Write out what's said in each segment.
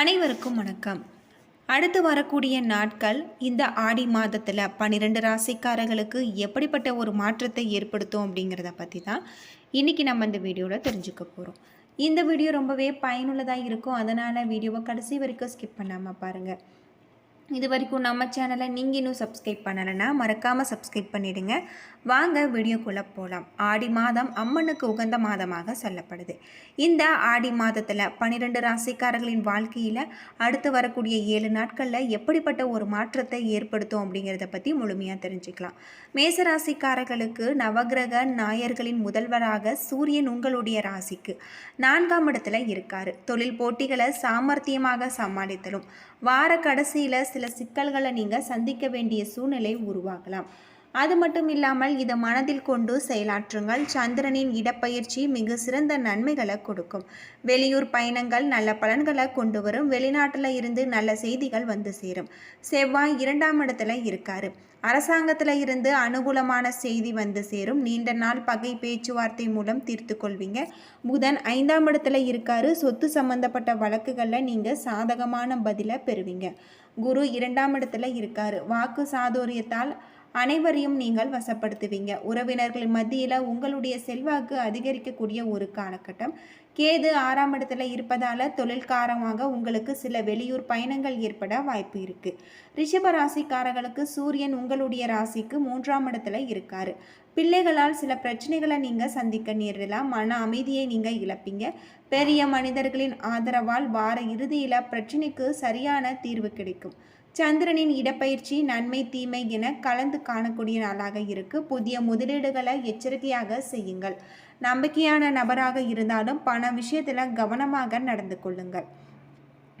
அனைவருக்கும் வணக்கம். அடுத்து வரக்கூடிய நாட்கள் இந்த ஆடி மாதத்தில் பன்னிரெண்டு ராசிக்காரர்களுக்கு எப்படிப்பட்ட ஒரு மாற்றத்தை ஏற்படுத்தும் அப்படிங்கிறத பற்றி தான் இன்றைக்கி நம்ம இந்த வீடியோவில் தெரிஞ்சுக்க போகிறோம் இந்த வீடியோ ரொம்பவே பயனுள்ளதாக இருக்கும். அதனால் வீடியோவை கடைசி வரைக்கும் ஸ்கிப் பண்ணாமல் பாருங்கள் இது வரைக்கும் நம்ம சேனலை நீங்கள் இன்னும் சப்ஸ்கிரைப் பண்ணலைன்னா மறக்காமல் சப்ஸ்கிரைப் பண்ணிவிடுங்க வாங்க வீடியோக்குள்ளே போகலாம் ஆடி மாதம் அம்மனுக்கு உகந்த மாதமாக சொல்லப்படுது. இந்த ஆடி மாதத்தில் பன்னிரெண்டு ராசிக்காரர்களின் வாழ்க்கையில் அடுத்து வரக்கூடிய ஏழு நாட்களில் எப்படிப்பட்ட ஒரு மாற்றத்தை ஏற்படுத்தும் அப்படிங்கிறத பற்றி முழுமையாக தெரிஞ்சுக்கலாம். மேச ராசிக்காரர்களுக்கு நவகிரக நாயர்களின் முதல்வராக சூரியன் உங்களுடைய ராசிக்கு நான்காம் இடத்துல இருக்கார். தொழில் போட்டிகளை சாமர்த்தியமாக சமாளித்தலும் வார கடைசியில் சில சிக்கல்களை நீங்கள் சந்திக்க வேண்டிய சூழ்நிலை உருவாகலாம். அது மட்டும் இல்லாமல் இதை மனதில் கொண்டு செயலாற்றுங்கள். சந்திரனின் இடப்பயிற்சி மிக சிறந்த நன்மைகளை கொடுக்கும். வெளியூர் பயணங்கள் நல்ல பலன்களை கொண்டு வரும். வெளிநாட்டில் இருந்து நல்ல செய்திகள் வந்து சேரும். செவ்வாய் இரண்டாம் இடத்துல இருக்காரு. அரசாங்கத்தில் இருந்து அனுகூலமான செய்தி வந்து சேரும். நீண்ட நாள் பகை பேச்சுவார்த்தை மூலம் தீர்த்து கொள்வீங்க. புதன் ஐந்தாம் இடத்துல இருக்காரு. சொத்து சம்பந்தப்பட்ட வழக்குகளில் நீங்கள் சாதகமான பதிலை பெறுவீங்க. குரு இரண்டாம் இடத்துல இருக்காரு. வாக்கு சாதுரியத்தால் அனைவரையும் நீங்கள் வசப்படுத்துவீங்க. உறவினர்கள் மத்தியில் உங்களுடைய செல்வாக்கு அதிகரிக்கக்கூடிய ஒரு காலகட்டம். கேது ஆறாம் இடத்துல இருப்பதால தொழில்காரமாக உங்களுக்கு சில வெளியூர் பயணங்கள் ஏற்பட வாய்ப்பு இருக்கு. ரிஷப ராசிக்காரர்களுக்கு சூரியன் உங்களுடைய ராசிக்கு மூன்றாம் இடத்துல இருக்காரு. பிள்ளைகளால் சில பிரச்சனைகளை நீங்கள் சந்திக்க நேரிடலாம். மன அமைதியை நீங்கள் இழப்பீங்க. பெரிய மனிதர்களின் ஆதரவால் வார இறுதியில் பிரச்சனைக்கு சரியான தீர்வு கிடைக்கும். சந்திரனின் இடப்பயிற்சி நன்மை தீமை என கலந்து காணக்கூடிய நாளாக இருக்கு. புதிய முதலீடுகளை எச்சரிக்கையாக செய்யுங்கள். நம்பிக்கையான நபராக இருந்தாலும் பண விஷயத்தில் கவனமாக நடந்து கொள்ளுங்கள்.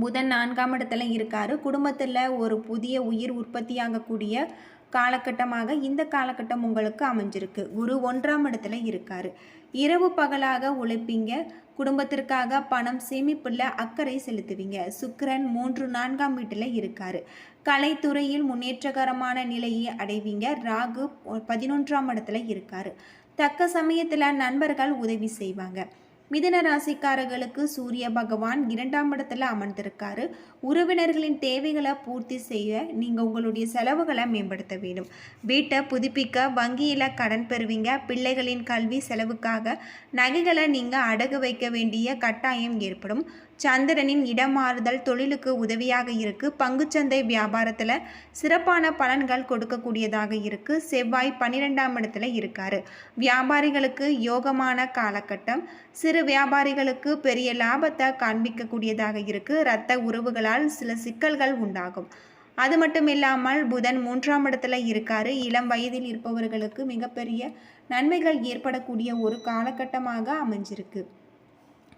புதன் நான்காம் இடத்துல இருக்காரு. குடும்பத்தில் ஒரு புதிய உயிர் உற்பத்தியாகக்கூடிய காலகட்டமாக இந்த காலகட்டம் உங்களுக்கு அமைஞ்சிருக்கு. குரு ஒன்றாம் இடத்துல இருக்காரு. இரவு பகலாக உழைப்பீங்க. குடும்பத்திற்காக பணம் சேமிப்புள்ள அக்கறை செலுத்துவீங்க. சுக்கரன் மூன்று நான்காம் வீட்டில் இருக்காரு. கலைத்துறையில் முன்னேற்றகரமான நிலையை அடைவீங்க. ராகு பதினொன்றாம் இடத்துல இருக்காரு. தக்க சமயத்தில் நண்பர்கள் உதவி செய்வாங்க. மிதன ராசிக்காரர்களுக்கு சூரிய பகவான் இரண்டாம் இடத்துல அமர்ந்திருக்காரு. உறவினர்களின் தேவைகளை பூர்த்தி செய்ய நீங்கள் உங்களுடைய செலவுகளை மேம்படுத்த வேண்டும். வீட்டை புதுப்பிக்க வங்கியில் கடன் பெறுவீங்க. பிள்ளைகளின் கல்வி செலவுக்காக நகைகளை நீங்கள் அடகு வைக்க வேண்டிய கட்டாயம் ஏற்படும். சந்திரனின் இடமாறுதல் தொழிலுக்கு உதவியாக இருக்கு. பங்குச்சந்தை வியாபாரத்தில் சிறப்பான பலன்கள் கொடுக்கக்கூடியதாக இருக்கு. செவ்வாய் பன்னிரெண்டாம் இடத்துல இருக்கார். வியாபாரிகளுக்கு யோகமான காலகட்டம். சிறு வியாபாரிகளுக்கு பெரிய லாபத்தை காண்பிக்கக்கூடியதாக இருக்கு. இரத்த உறவுகளால் சில சிக்கல்கள் உண்டாகும். அது மட்டும் இல்லாமல் புதன் மூன்றாம் இடத்துல இருக்காரு. இளம் வயதில் இருப்பவர்களுக்கு மிகப்பெரிய நன்மைகள் ஏற்படக்கூடிய ஒரு காலகட்டமாக அமைஞ்சிருக்கு.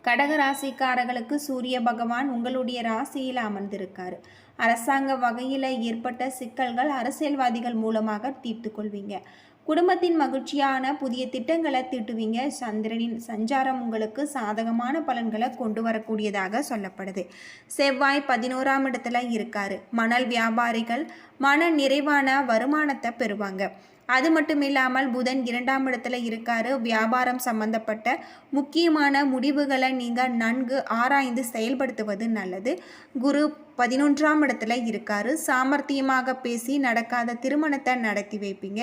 கடக ராசிக்காரர்களுக்கு சூரிய பகவான் உங்களுடைய ராசியில் அமர்ந்திருக்காரு. அரசாங்க வகையில் ஏற்பட்ட சிக்கல்கள் அரசியல்வாதிகள் மூலமாக தீர்த்து கொள்வீங்க. குடும்பத்தின் மகிழ்ச்சியான புதிய திட்டங்களை தீட்டுவீங்க. சந்திரனின் சஞ்சாரம் உங்களுக்கு சாதகமான பலன்களை கொண்டு வரக்கூடியதாக சொல்லப்படுது. செவ்வாய் பதினோராம் இடத்துல இருக்காரு. மணல் வியாபாரிகள் மன நிறைவான வருமானத்தை பெறுவாங்க. அது மட்டும் இல்லாமல் புதன் இரண்டாம் இடத்துல இருக்காரு. வியாபாரம் சம்பந்தப்பட்ட முக்கியமான முடிவுகளை நீங்கள் நன்கு ஆராய்ந்து செயல்படுத்துவது நல்லது. குரு பதினொன்றாம் இடத்துல இருக்காரு. சாமர்த்தியமாக பேசி நடக்காத திருமணத்தை நடத்தி வைப்பீங்க.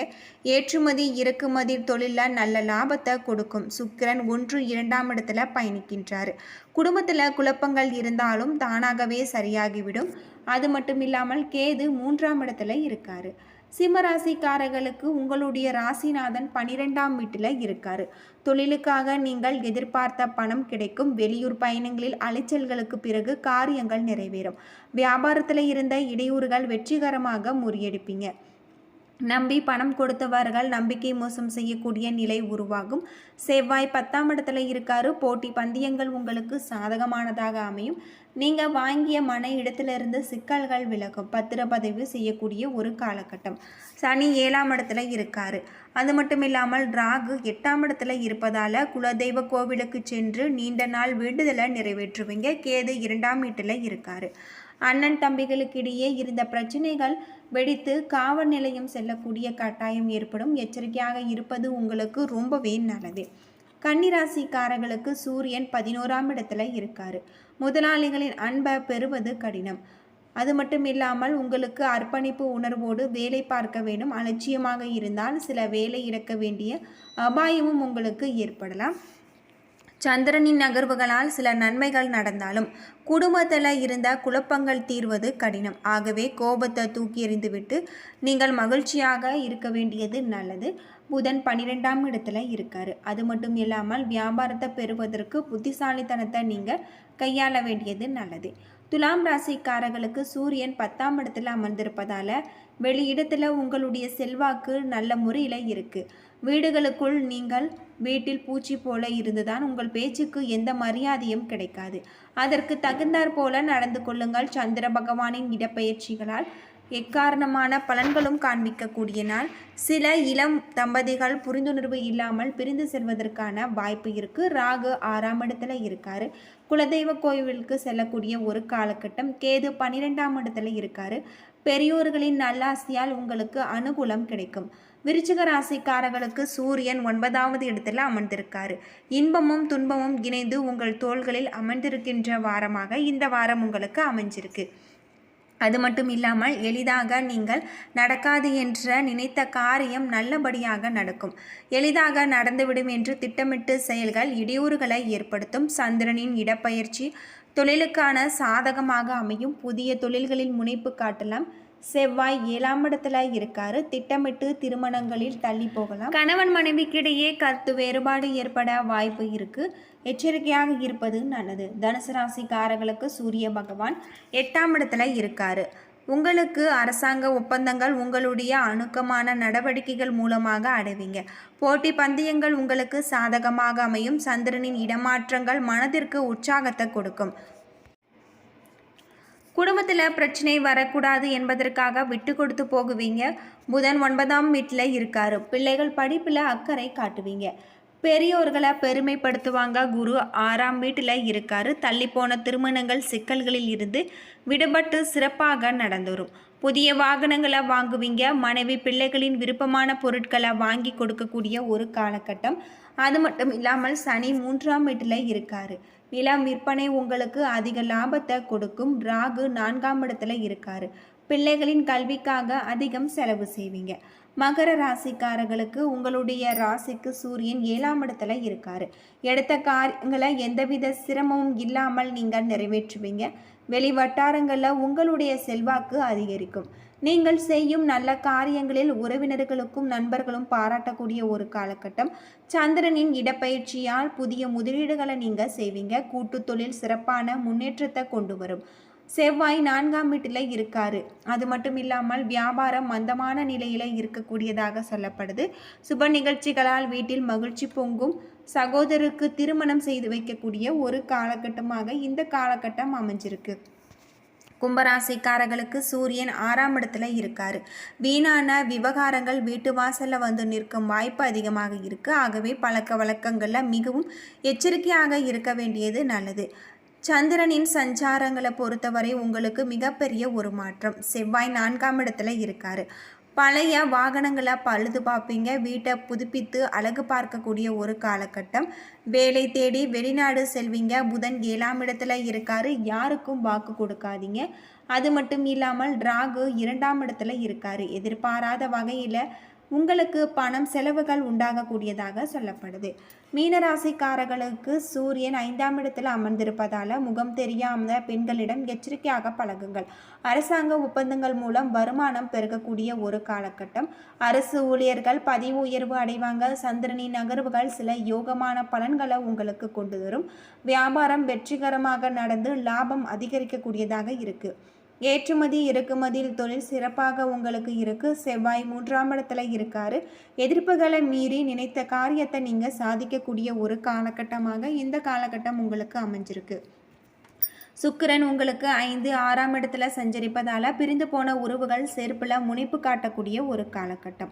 ஏற்றுமதி இறக்குமதி தொழிலில் நல்ல லாபத்தை கொடுக்கும். சுக்கிரன் ஒன்று இரண்டாம் இடத்துல பயணிக்கின்றார். குடும்பத்தில் குழப்பங்கள் இருந்தாலும் தானாகவே சரியாகிவிடும். அது மட்டும் இல்லாமல் கேது மூன்றாம் இடத்துல இருக்காரு. சிம்மராசிக்காரர்களுக்கு உங்களுடைய ராசிநாதன் பனிரெண்டாம் வீட்டில் இருக்காரு. தொழிலுக்காக நீங்கள் எதிர்பார்த்த பணம் கிடைக்கும். வெளியூர் பயணங்களில் அலைச்சல்களுக்கு பிறகு காரியங்கள் நிறைவேறும். வியாபாரத்தில் இருந்த இடையூறுகள் வெற்றிகரமாக முறியடிப்பீங்க. நம்பி பணம் கொடுத்தவர்கள் நம்பிக்கை மோசம் செய்யக்கூடிய நிலை உருவாகும். செவ்வாய் பத்தாம் இடத்துல இருக்காரு. போட்டி பந்தயங்கள் உங்களுக்கு சாதகமானதாக அமையும். நீங்கள் வாங்கிய மன இடத்திலிருந்து சிக்கல்கள் விலகும். பத்திரப்பதிவு செய்யக்கூடிய ஒரு காலகட்டம். சனி ஏழாம் இடத்துல இருக்காரு. அது மட்டும் இல்லாமல் ராகு எட்டாம் இடத்துல இருப்பதால் குலதெய்வ கோவிலுக்கு சென்று நீண்ட நாள் வேண்டுதலை நிறைவேற்றுவீங்க. கேது இரண்டாம் வீட்டில் இருக்காரு. அண்ணன் தம்பிகளுக்கிடையே இருந்த பிரச்சனைகள் வெடித்து காவல் நிலையம் செல்லக்கூடிய கட்டாயம் ஏற்படும். எச்சரிக்கையாக இருப்பது உங்களுக்கு ரொம்பவே நல்லது. கன்னிராசிக்காரர்களுக்கு சூரியன் பதினோராம் இடத்துல இருக்காரு. முதலாளிகளின் அன்பை பெறுவது கடினம். அது மட்டும் இல்லாமல் உங்களுக்கு அர்ப்பணிப்பு உணர்வோடு வேலை பார்க்க வேண்டும். அலட்சியமாக இருந்தால் சில வேலை இழக்க வேண்டிய அபாயமும் உங்களுக்கு ஏற்படலாம். சந்திரனின் நகர்வுகளால் சில நன்மைகள் நடந்தாலும் குடும்பத்தில் இருந்த குழப்பங்கள் தீர்வது கடினம். ஆகவே கோபத்தை தூக்கி எறிந்துவிட்டு நீங்கள் மகிழ்ச்சியாக இருக்க வேண்டியது நல்லது. புதன் பன்னிரெண்டாம் இடத்துல இருக்காரு. அது மட்டும் இல்லாமல் வியாபாரத்தை பெறுவதற்கு புத்திசாலித்தனத்தை நீங்கள் கையாள வேண்டியது நல்லது. துலாம் ராசிக்காரர்களுக்கு சூரியன் பத்தாம் இடத்துல அமர்ந்திருப்பதால வெளியிடத்தில் உங்களுடைய செல்வாக்கு நல்ல முறையில் இருக்குது வீடுகளுக்குள் நீங்கள் வீட்டில் பூச்சி போல இருந்துதான் உங்கள் பேச்சுக்கு எந்த மரியாதையும் கிடைக்காது. அதற்கு தகுந்தாற் போல நடந்து கொள்ளுங்கள். சந்திர பகவானின் இடப்பெயர்ச்சிகளால் எக்காரணமான பலன்களும் காண்பிக்கக்கூடிய நாள். சில இளம் தம்பதிகள் புரிந்துணர்வு இல்லாமல் பிரிந்து செல்வதற்கான வாய்ப்பு இருக்கு. ராகு ஆறாம் இடத்துல இருக்காரு. குலதெய்வ கோயிலுக்கு செல்லக்கூடிய ஒரு காலகட்டம். கேது பன்னிரெண்டாம் இடத்துல இருக்காரு. பெரியோர்களின் நல்லாசியால் உங்களுக்கு அனுகூலம் கிடைக்கும். விருச்சிக ராசிக்காரர்களுக்கு சூரியன் ஒன்பதாவது இடத்துல அமர்ந்திருக்காரு. இன்பமும் துன்பமும் இணைந்து உங்கள் தோள்களில் அமர்ந்திருக்கின்ற வாரமாக இந்த வாரம் உங்களுக்கு அமைஞ்சிருக்கு. அது மட்டும் இல்லாமல் எளிதாக நீங்கள் நடக்காது என்ற நினைத்த காரியம் நல்லபடியாக நடக்கும். எளிதாக நடந்துவிடும் என்று திட்டமிட்டு செயல்கள் இடையூறுகளை ஏற்படுத்தும். சந்திரனின் இடப்பெயர்ச்சி தொழிலுக்கான சாதகமாக அமையும். புதிய தொழில்களில் முனைப்பு காட்டலாம். செவ்வாய் ஏழாம் இடத்துல இருக்காரு. திட்டமிட்டு திருமணங்களில் தள்ளி போகலாம். கணவன் மனைவிக்கிடையே கருத்து வேறுபாடு ஏற்பட வாய்ப்பு இருக்கு. எச்சரிக்கையாக இருப்பது நல்லது. தனுசு ராசிக்காரர்களுக்கு சூரிய பகவான் எட்டாம் இடத்துல இருக்காரு. உங்களுக்கு அரசாங்க ஒப்பந்தங்கள் உங்களுடைய அணுக்கமான நடவடிக்கைகள் மூலமாக அடைவீங்க. போட்டி பந்தயங்கள் உங்களுக்கு சாதகமாக அமையும். சந்திரனின் இடமாற்றங்கள் மனதிற்கு உற்சாகத்தை கொடுக்கும். குடும்பத்தில் பிரச்சனை வரக்கூடாது என்பதற்காக விட்டு கொடுத்து போகுவீங்க. புதன் ஒன்பதாம் வீட்டில் இருக்காரு. பிள்ளைகள் படிப்பில் அக்கறை காட்டுவீங்க. பெரியோர்களை பெருமைப்படுத்துவாங்க. குரு ஆறாம் வீட்டில் இருக்காரு. தள்ளி போன திருமணங்கள் சிக்கல்களில் இருந்து விடுபட்டு சிறப்பாக நடந்துரும். புதிய வாகனங்களை வாங்குவீங்க. மனைவி பிள்ளைகளின் விருப்பமான பொருட்களை வாங்கி கொடுக்கக்கூடிய ஒரு காலகட்டம். அது மட்டும் இல்லாமல் சனி மூன்றாம் வீட்டில் இருக்காரு. நிலம் விற்பனை உங்களுக்கு அதிக லாபத்தை கொடுக்கும். ராகு நான்காம் இடத்துல இருக்காரு. பிள்ளைகளின் கல்விக்காக அதிகம் செலவு செய்வீங்க. மகர ராசிக்காரர்களுக்கு உங்களுடைய ராசிக்கு சூரியன் ஏழாம் இடத்துல இருக்கார். எடுத்த காரியங்களை எந்தவித சிரமமும் இல்லாமல் நீங்கள் நிறைவேற்றுவீங்க. வெளி வட்டாரங்களில் உங்களுடைய செல்வாக்கு அதிகரிக்கும். நீங்கள் செய்யும் நல்ல காரியங்களில் உறவினர்களுக்கும் நண்பர்களும் பாராட்டக்கூடிய ஒரு காலகட்டம். சந்திரனின் இடப்பயிற்சியால் புதிய முதலீடுகளை நீங்கள் செய்வீங்க. கூட்டு தொழில் சிறப்பான முன்னேற்றத்தை கொண்டு வரும். செவ்வாய் நான்காம் வீட்டில் இருக்காரு. அது மட்டும் இல்லாமல் வியாபாரம் மந்தமான நிலையில் இருக்கக்கூடியதாக சொல்லப்படுது. சுப நிகழ்ச்சிகளால் வீட்டில் மகிழ்ச்சி பொங்கும். சகோதரருக்கு திருமணம் செய்து வைக்கக்கூடிய ஒரு காலகட்டமாக இந்த காலகட்டம் அமைஞ்சிருக்கு. கும்பராசிக்காரர்களுக்கு சூரியன் ஆறாம் இடத்துல இருக்கார். வீணான விவகாரங்கள் வீட்டு வாசலில் வந்து நிற்கும் வாய்ப்பு அதிகமாக இருக்கு. ஆகவே பழக்க வழக்கங்களில் மிகவும் எச்சரிக்கையாக இருக்க வேண்டியது நல்லது. சந்திரனின் சஞ்சாரங்களை பொறுத்தவரை உங்களுக்கு மிகப்பெரிய ஒரு மாற்றம். செவ்வாய் நான்காம் இடத்துல இருக்காரு. பழைய வாகனங்களை பழுது பார்ப்பீங்க. வீட்டை புதுப்பித்து அழகு பார்க்கக்கூடிய ஒரு காலகட்டம். வேலை தேடி வெளிநாடு செல்வீங்க. புதன் ஏழாம் இடத்துல இருக்காரு. யாருக்கும் வாக்கு கொடுக்காதீங்க. அது மட்டும் இல்லாமல் ராகு இரண்டாம் இடத்துல இருக்காரு. எதிர்பாராத வகையில் உங்களுக்கு பணம் செலவுகள் உண்டாகக்கூடியதாக சொல்லப்படுது. மீனராசிக்காரர்களுக்கு சூரியன் ஐந்தாம் இடத்தில் அமர்ந்திருப்பதால் முகம் தெரியாத பெண்களிடம் எச்சரிக்கையாக பழகுங்கள். அரசாங்க ஒப்பந்தங்கள் மூலம் வருமானம் பெருகக்கூடிய ஒரு காலகட்டம். அரசு ஊழியர்கள் பதிவு உயர்வு அடைவாங்க. சந்திரனின் நகர்வுகள் சில யோகமான பலன்களை உங்களுக்கு கொண்டு வரும் வியாபாரம் வெற்றிகரமாக நடந்து லாபம் அதிகரிக்கக்கூடியதாக இருக்குது ஏற்றுமதி இறக்குமதியில் தொழில் சிறப்பாக உங்களுக்கு இருக்கு. செவ்வாய் மூன்றாம் இடத்துல இருக்காரு. எதிர்ப்புகளை மீறி நினைத்த காரியத்தை நீங்கள் சாதிக்கக்கூடிய ஒரு காலகட்டமாக இந்த காலகட்டம் உங்களுக்கு அமைஞ்சிருக்கு. சுக்கிரன் உங்களுக்கு ஐந்து ஆறாம் இடத்துல சஞ்சரிப்பதால் பிரிந்து போன உறவுகள் சேர்ப்பில் முனைப்பு காட்டக்கூடிய ஒரு காலகட்டம்.